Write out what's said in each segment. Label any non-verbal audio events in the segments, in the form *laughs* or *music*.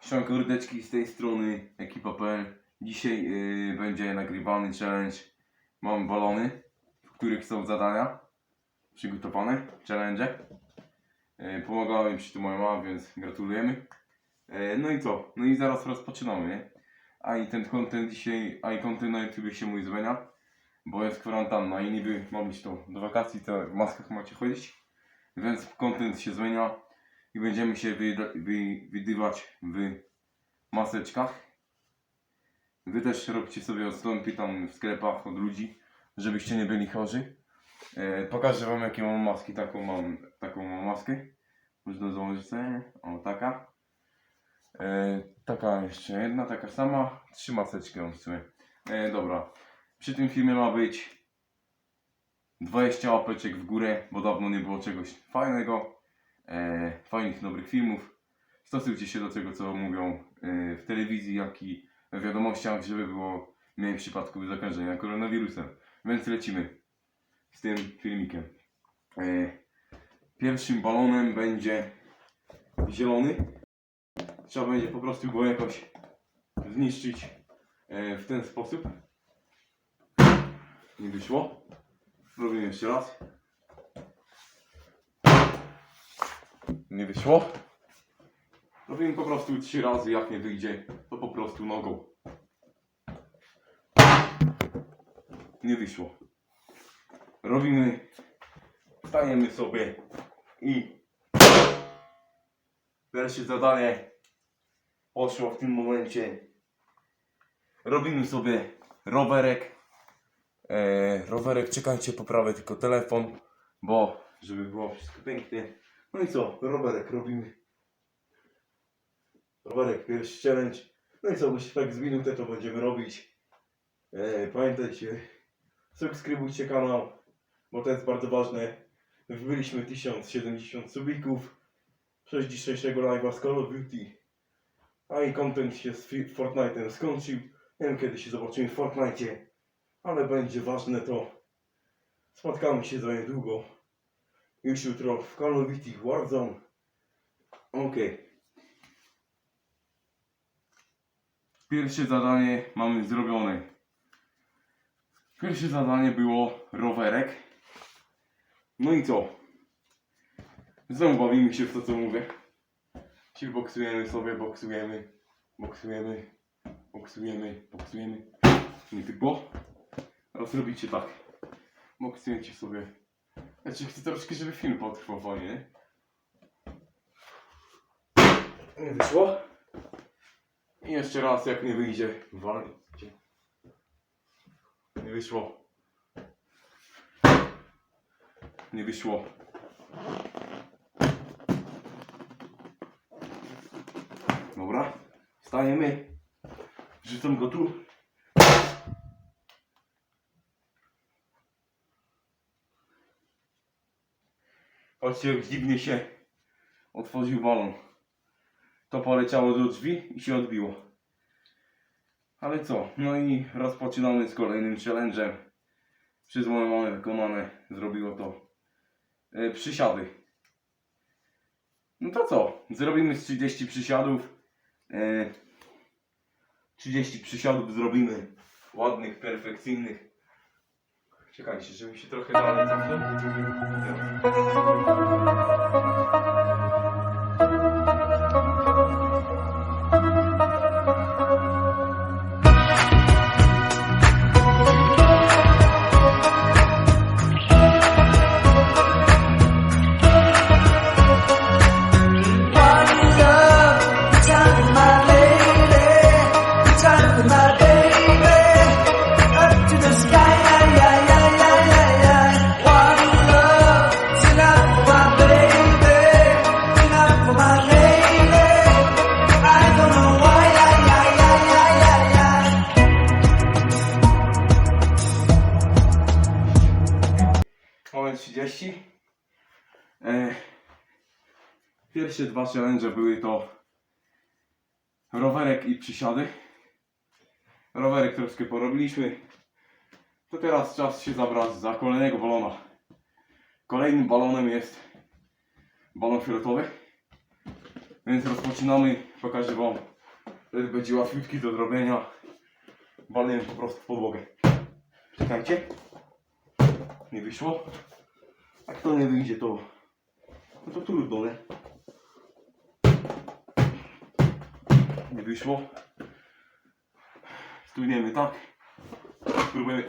Siemanko kurdeczki, z tej strony ekipa.pl Dzisiaj yy, będzie nagrywany challenge Mam balony, w których są zadania przygotowane, challenge. Yy, Pomagała mi przy tym moja mama, więc gratulujemy No i co? No i zaraz rozpoczynamy, nie? A i ten content dzisiaj, a i content na YouTube się mój zmienia Bo jest kwarantanna i niby ma być to do wakacji, to w maskach macie chodzić Więc content się zmienia i będziemy się widywać w maseczkach. Wy też robcie sobie odstąpy tam w sklepach od ludzi, żebyście nie byli chorzy. E, pokażę wam jakie mam maski, taką mam, taką mam maskę. Można założyć sobie, o taka. E, taka jeszcze jedna, taka sama. Trzy maseczki w sumie. E, dobra, przy tym filmie ma być 20 łapeczek w górę, bo dawno nie było czegoś fajnego e, fajnych, dobrych filmów. Stosujcie się do tego, co mówią e, w telewizji, jak i w wiadomościach, żeby było mniej przypadków zakażenia koronawirusem. Więc lecimy z tym filmikiem. E, pierwszym balonem będzie zielony. Trzeba będzie po prostu go jakoś zniszczyć e, w ten sposób. Nie wyszło. Robimy jeszcze raz. nie wyszło. Robimy po prostu trzy razy, jak nie wyjdzie, to po prostu nogą. Nie wyszło. Robimy, stajemy sobie i pierwsze zadanie poszło w tym momencie. Robimy sobie rowerek. E, rowerek, czekajcie, poprawię tylko telefon, bo żeby było wszystko pięknie. No i co? Rowerek robimy. Rowerek, pierwszy challenge. No i co, byś tak z minutę to będziemy robić. E, pamiętajcie, subskrybujcie kanał, bo to jest bardzo ważne. Wbyliśmy 1070 subików przez dzisiejszego live'a z Call of Duty. A i content się z Fortnite'em skończył. Nie wiem kiedy się zobaczymy w Fortnite'cie, ale będzie ważne to. Spotkamy się za niedługo. Już jutro w Call of Duty Warzone. Okej. Pierwsze zadanie mamy zrobione. Pierwsze zadanie było rowerek. No i co? Znowu bawimy się w to co mówię. Czyli boksujemy sobie, boksujemy, boksujemy, boksujemy, boksujemy. Nie tylko. Teraz robicie tak. Boksujecie sobie znaczy chcę troszkę, żeby film potrwał fajnie, nie? Nie wyszło. I jeszcze raz, jak nie wyjdzie, walnijcie. Nie wyszło. Nie wyszło. Dobra, stajemy. Rzucam go tu. Patrzcie, jak dziwnie się otworzył balon. To poleciało do drzwi i się odbiło. Ale co? No i rozpoczynamy z kolejnym challenge'em. Przez mamę wykonane. Zrobiło to e, przysiady. No to co? Zrobimy z 30 przysiadów. E, 30 przysiadów zrobimy. Ładnych, perfekcyjnych. Czekajcie, żeby się trochę dalej cofnął. 30. E, pierwsze dwa challenge były to rowerek i przysiady. Rowerek troszkę porobiliśmy. To teraz czas się zabrać za kolejnego balona. Kolejnym balonem jest balon fioletowy. Więc rozpoczynamy. Pokażę Wam. Będzie łatwiutki do zrobienia. Walimy po prostu w podłogę. Czekajcie. Nie wyszło. Jak to nie wyjdzie, to, no to trudno, nie? Nie wyszło. Stójniemy tak. Spróbujemy.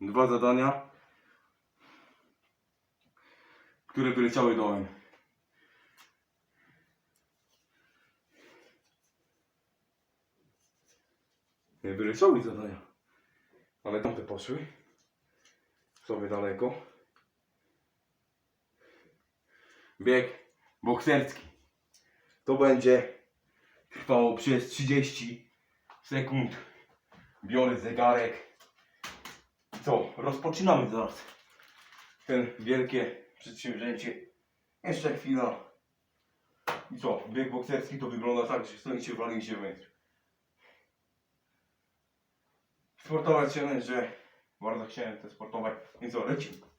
Dwa zadania, które wyleciały dołem. Wyleciały zadania, ale tamte poszły sobie daleko. Bieg bokserski. To będzie trwało przez 30 sekund. Biorę zegarek. Co? Rozpoczynamy zaraz. Ten wielkie przedsięwzięcie. Jeszcze chwila. I co? Bieg bokserski to wygląda tak, że stoicie wali się w metr. Sportowe challenge. Bardzo chciałem te sportowe. I co? Lecimy.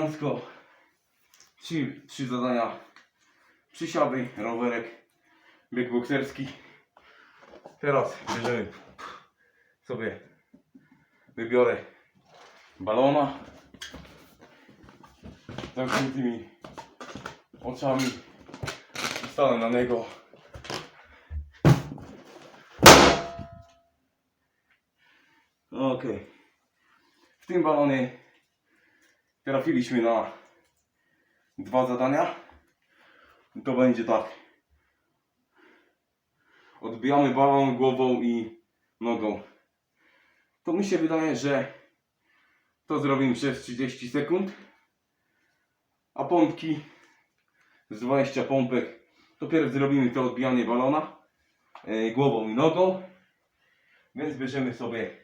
Elegancko. Trzy, trzy zadania. Przysiady, rowerek, bieg bokserski. Teraz bierzemy sobie, wybiorę balona. Zamkniętymi oczami. Stanę na niego. Okej. W tym balonie trafiliśmy na dwa zadania. To będzie tak. Odbijamy balon głową i nogą. To mi się wydaje, że to zrobimy przez 30 sekund. A pompki z 20 pompek. To pierw zrobimy to odbijanie balona e, głową i nogą. Więc bierzemy sobie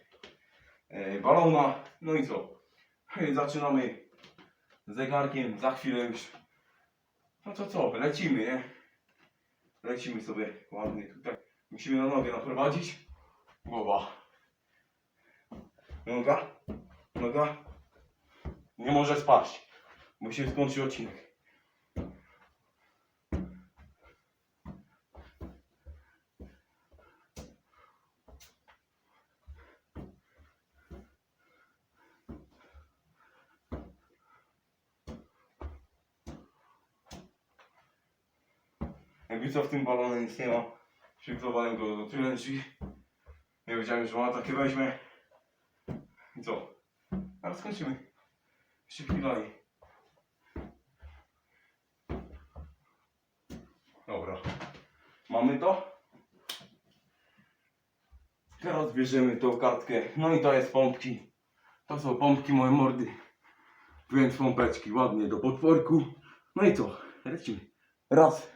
e, balona. No i co? Zaczynamy zegarkiem, za chwilę już. No to co, lecimy, nie? Lecimy sobie ładnie tutaj. Musimy na nogę naprowadzić. Głowa. Noga. Noga. Nie może spaść, bo się skończy odcinek. Jakby co w tym balonie nic nie ma. Przygotowałem go do trylęczy. Nie wiedziałem, że ona takie weźmie. I co? Ale skończymy. Jeszcze chwila. Dobra. Mamy to. Teraz bierzemy tą kartkę. No i to jest pompki. To są pompki moje mordy. Więc pompeczki ładnie do podporku. No i co? Lecimy. Raz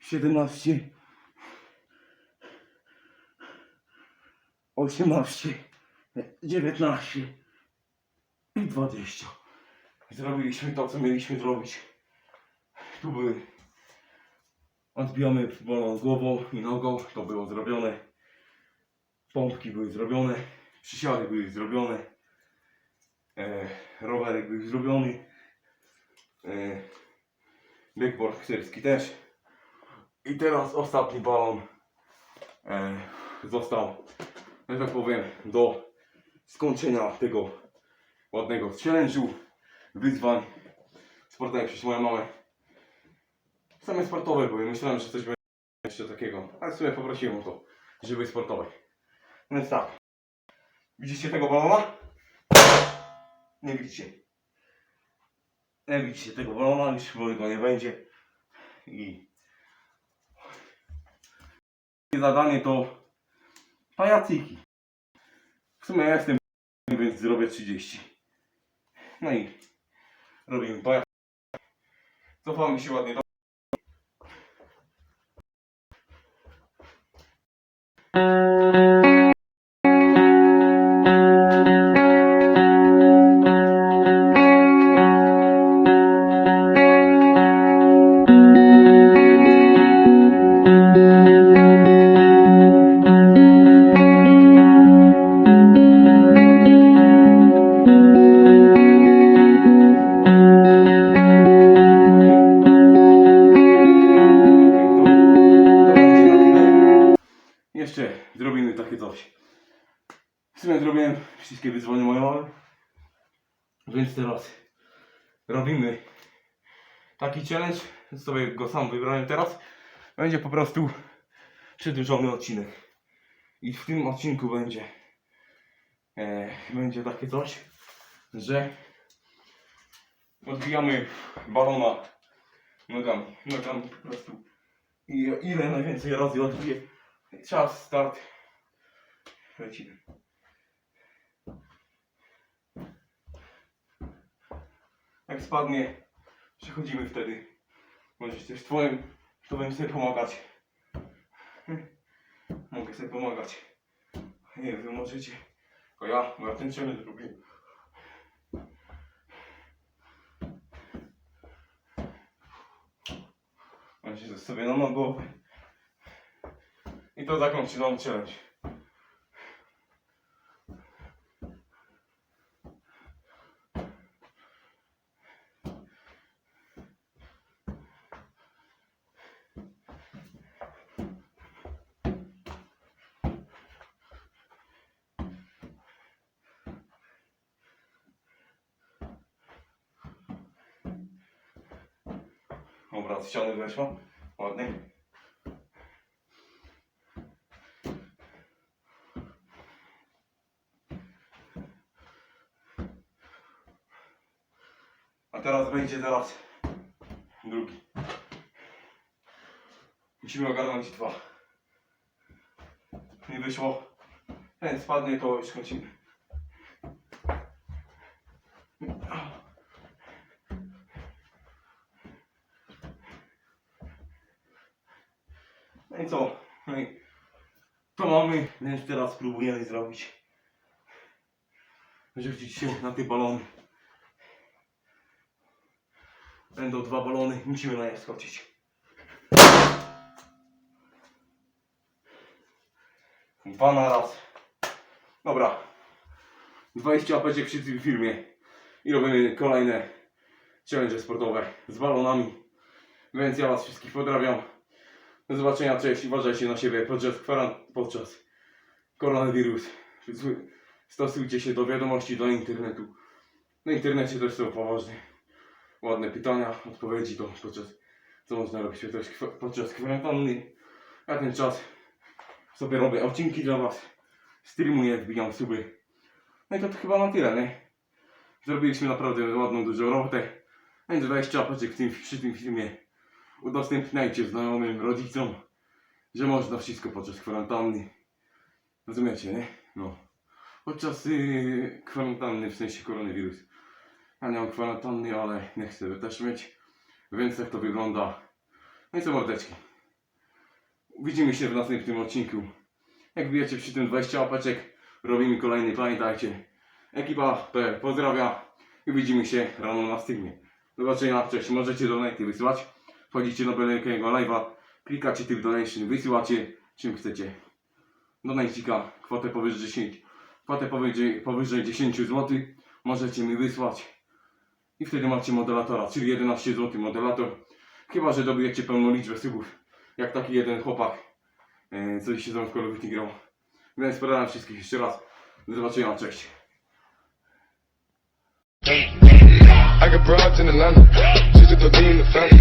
17 18 19 i 20 Zrobiliśmy to, co mieliśmy zrobić. Tu były odbijamy balon głową i nogą, to było zrobione. Pompki były zrobione, przysiady były zrobione, e, rowerek był zrobiony, e, bokserski też. I teraz ostatni balon e, został, że tak powiem, do skończenia tego ładnego challenge'u, wyzwań sportowych przez moją mamę. Same sportowe były, myślałem, że coś będzie jeszcze takiego, ale w sumie poprosiłem o to, żeby sportowe. Więc tak, widzicie tego balona? Nie widzicie. Nie widzicie tego balona, już go nie będzie. I zadanie to pajacyki. W sumie ja jestem *laughs* więc zrobię 30. No i robimy pajac. Cofamy się ładnie do To, zrobiłem wszystkie wyzwania moje. Więc teraz robimy taki challenge. Sobie go sam wybrałem teraz. Będzie po prostu przedłużony odcinek. I w tym odcinku będzie e, będzie takie coś, że odbijamy balona nogami. Nogami po prostu. I ile najwięcej razy odbiję. Czas, start. Lecimy. Spadnie, przechodzimy wtedy. Możesz też twoim, twoim sobie pomagać. *laughs* Mogę sobie pomagać. Nie wy możecie. Tylko ja, bo ja ten challenge robię. Możecie sobie na głowę. I to zakończy nam challenge. Dobra, z ściany weszła. Ładnie. A teraz będzie teraz drugi. Musimy ogarnąć dwa. Nie wyszło. Ten spadnie, to już kończymy. No i i to mamy, więc teraz spróbujemy zrobić. Rzucić się na te balony. Będą dwa balony, musimy na nie skoczyć. Dwa na raz. Dobra. 20 apeczek przy tym filmie. I robimy kolejne challenge sportowe z balonami. Więc ja was wszystkich pozdrawiam. Do zobaczenia, cześć. Uważajcie na siebie podczas kwarantanny, podczas koronawirus. Stosujcie się do wiadomości, do internetu. Na internecie też są poważne, ładne pytania, odpowiedzi to podczas, co można robić podczas, podczas kwarantanny. Ja ten czas sobie robię odcinki dla was, streamuję, wbijam suby. No i to, to chyba na tyle, nie? Zrobiliśmy naprawdę ładną, dużą robotę. Więc 20 apeczek w tym, przy tym filmie udostępniajcie znajomym, rodzicom, że można wszystko podczas kwarantanny. Rozumiecie, nie? No. Podczas yy, kwarantanny, w sensie koronawirus. Ja nie mam kwarantanny, ale nie chcę też mieć. Więc jak to wygląda. No i co mordeczki. Widzimy się w następnym odcinku. Jak bijecie przy tym 20 łapeczek, robimy kolejny, pamiętajcie. Ekipa P pozdrawia i widzimy się rano na streamie. Do zobaczenia, cześć. Możecie donaty wysyłać. Wchodzicie na Belekiego Live'a, klikacie typ donation, wysyłacie czym chcecie. donajcika kwotę powyżej 10, kwotę powyżej, powyżej 10 zł możecie mi wysłać i wtedy macie modelatora, czyli 11 zł modelator. Chyba, że dobijecie pełną liczbę subów, jak taki jeden chłopak, yy, co ze mną w grał. Więc pozdrawiam wszystkich jeszcze raz. Do zobaczenia, cześć. I got broads in Atlanta. Just to throw in the family.